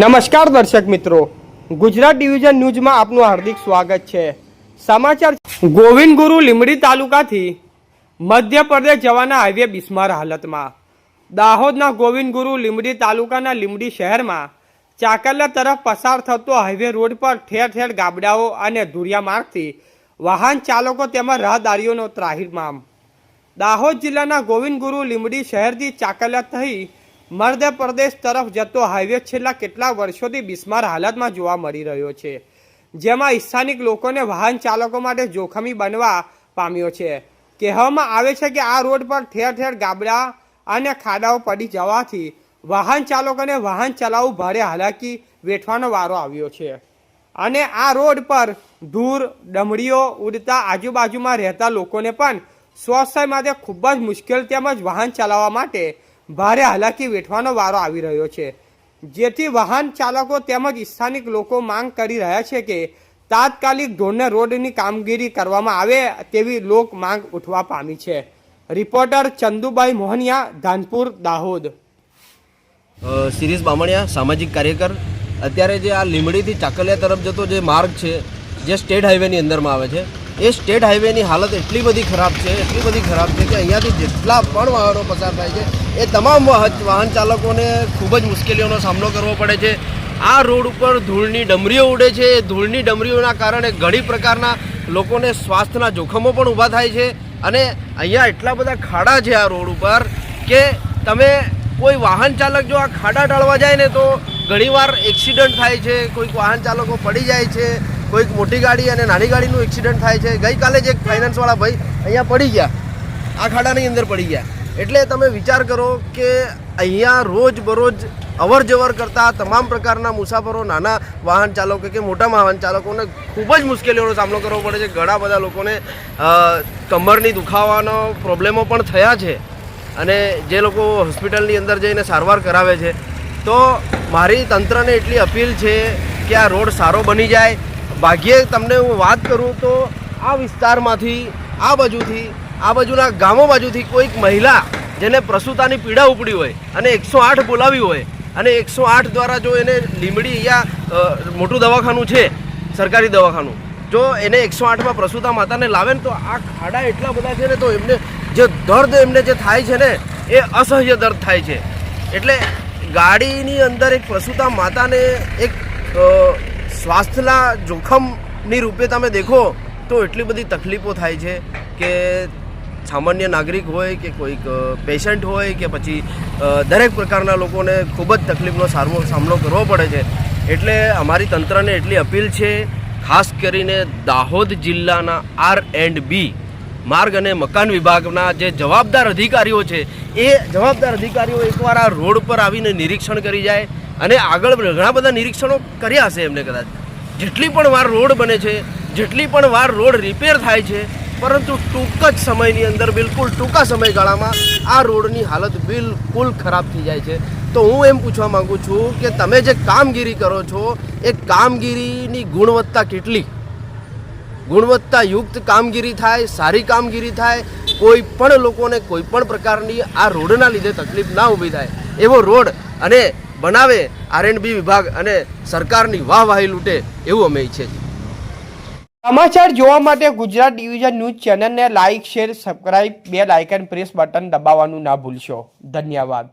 નમસ્કાર દર્શક મિત્રો. ગુજરાત ડિવિઝન ન્યૂઝમાં આપનું હાર્દિક સ્વાગત છે. સમાચાર ગોવિંદ ગુરુ લીમડી તાલુકાથી મધ્યપ્રદેશ જવાના હાઈવે બિસ્માર હાલતમાં. દાહોદના ગોવિંદ ગુરુ લીમડી તાલુકાના લીમડી શહેરમાં ચાકલિયા તરફ પસાર થતો હાઈવે રોડ પર ઠેર ઠેર ગાબડાઓ અને ધુરિયા માર્ગથી વાહન ચાલકો તેમજ રાહદારીઓનો ત્રાહિમામ. દાહોદ જિલ્લાના ગોવિંદ ગુરુ લીમડી શહેરથી ચાકલિયા થઈ મધ્યપ્રદેશ તરફ જતો હાઈવે છેલ્લા કેટલાક વર્ષોથી બિસ્માર હાલતમાં જોવા મળી રહ્યો છે. જેમાં સ્થાનિક લોકોને વાહન ચાલકો માટે જોખમી બનવા પામ્યો છે. કહેવામાં આવે છે કે આ રોડ પર ઠેર ઠેર ગાબડા અને ખાડાઓ પડી જવાથી વાહન ચાલકોને વાહન ચલાવવું ભારે હાલાકી વેઠવાનો વારો આવ્યો છે. અને આ રોડ પર ધૂળ ડમરીઓ ઉડતા આજુબાજુમાં રહેતા લોકોને પણ સ્વાસ્થ્ય માટે ખૂબ જ મુશ્કેલ તેમજ વાહન ચલાવવા માટે ભારે હાલાકી વેઠવાનો વારો આવી રહ્યો છે. જેથી વાહન ચાલકો તેમજ સ્થાનિક લોકો માંગ કરી રહ્યા છે કે તાત્કાલિક ધોરણે રોડની કામગીરી કરવામાં આવે તેવી લોક માંગ ઉઠવા પામી છે. રિપોર્ટર ચંદુભાઈ મોહનિયા, ધાનપુર, દાહોદ. શિરીષ બામણિયા, સામાજિક કાર્યકર. અત્યારે જે આ લીમડીથી ચાકલિયા તરફ જતો જે માર્ગ છે, જે સ્ટેટ હાઈવેની અંદરમાં આવે છે એ સ્ટેટ હાઈવેની હાલત એટલી બધી ખરાબ છે, એટલી બધી ખરાબ છે કે અહીંયાથી જેટલા પણ વાહનો પસાર થાય છે, એ તમામ વાહ- વાહન ચાલકોને ખૂબ જ મુશ્કેલીઓનો સામનો કરવો પડે છે. આ રોડ ઉપર ધૂળની ડમરીઓ ઉડે છે, એ ધૂળની ડમરીઓના કારણે ઘણી પ્રકારના લોકોને સ્વાસ્થ્યના જોખમો પણ ઊભા થાય છે અને અહીંયા એટલા બધા ખાડા છે આ રોડ ઉપર કે તમે કોઈ વાહન ચાલક જો આ ખાડા ટાળવા જાય ને તો ઘણીવાર એક્સિડન્ટ થાય છે, કોઈક વાહન ચાલકો પડી જાય છે કોઈક મોટી ગાડી અને નાની ગાડીનું એક્સિડન્ટ થાય છે. ગઈકાલે જ એક ફાઇનાન્સવાળા ભાઈ અહીંયા પડી ગયા. આ ખાડાની અંદર પડી ગયા. એટલે તમે વિચાર કરો કે અહીંયા રોજ બરોજ અવર જવર કરતા તમામ પ્રકારના મુસાફરો, નાના વાહન ચાલકો કે મોટા વાહન ચાલકોને ખૂબ જ મુશ્કેલીઓનો સામનો કરવો પડે છે. ઘણા બધા લોકોને કમરની દુખાવાનો પ્રોબ્લેમો પણ થયા છે અને જે લોકો હોસ્પિટલની અંદર જઈને સારવાર કરાવે છે. તો મારી તંત્રને એટલી અપીલ છે કે આ રોડ સારો બની જાય. ભાગ્યે તમને હું વાત કરું તો આ વિસ્તારમાંથી, આ બાજુથી, આ બાજુના ગામો બાજુથી કોઈક મહિલા જેને પ્રસૂતાની પીડા ઉપડી હોય અને એકસો આઠ બોલાવી હોય અને એકસો આઠ દ્વારા જો એને લીમડી અહીંયા મોટું દવાખાનું છે, સરકારી દવાખાનું, જો એને એકસો આઠમાં પ્રસૂતા માતાને લાવે ને તો આ ખાડા એટલા બધા છે ને તો એમને જે દર્દ એમને જે થાય છે ને, એ અસહ્ય દર્દ થાય છે. એટલે ગાડીની અંદર એક પ્રસૂતા માતાને એક સ્વાસ્થ્યના જોખમની રૂપે તમે દેખો તો એટલી બધી તકલીફો થાય છે કે સામાન્ય નાગરિક હોય કે કોઈક પેશન્ટ હોય કે પછી દરેક પ્રકારના લોકોને ખૂબ જ તકલીફનો સારો સામનો કરવો પડે છે. એટલે અમારી તંત્રને એટલી અપીલ છે, ખાસ કરીને દાહોદ જિલ્લાના આર એન્ડ બી માર્ગ અને મકાન વિભાગના જે જવાબદાર અધિકારીઓ છે, એ જવાબદાર અધિકારીઓ એકવાર આ રોડ પર આવીને નિરીક્ષણ કરી જાય અને આગળ ઘણા બધા નિરીક્ષણો કર્યા હશે એમને કદાચ. જેટલી પણ વાર રોડ બને છે, જેટલી પણ વાર રોડ રિપેર થાય છે, પરંતુ ટૂંક જ સમયની અંદર, બિલકુલ ટૂંકા સમયગાળામાં આ રોડની હાલત બિલકુલ ખરાબ થઈ જાય છે. તો હું એમ પૂછવા માંગુ છું કે તમે જે કામગીરી કરો છો, એ કામગીરીની ગુણવત્તા કેટલી? ગુણવત્તાયુક્ત કામગીરી થાય, સારી કામગીરી થાય, કોઈ પણ લોકોને કોઈ પણ પ્રકારની આ રોડના લીધે તકલીફ ના ઊભી થાય, એવો રોડ અને બનાવે આરએનબી વિભાગ અને સરકારની વાહવાહી લૂંટે એવું અમે ઈચ્છીએ છીએ. સમાચાર જોવા માટે ગુજરાત ડિવિઝન ન્યૂઝ ચેનલને like share, subscribe, bell icon press button દબાવવાનું ના ભૂલશો. ધન્યવાદ.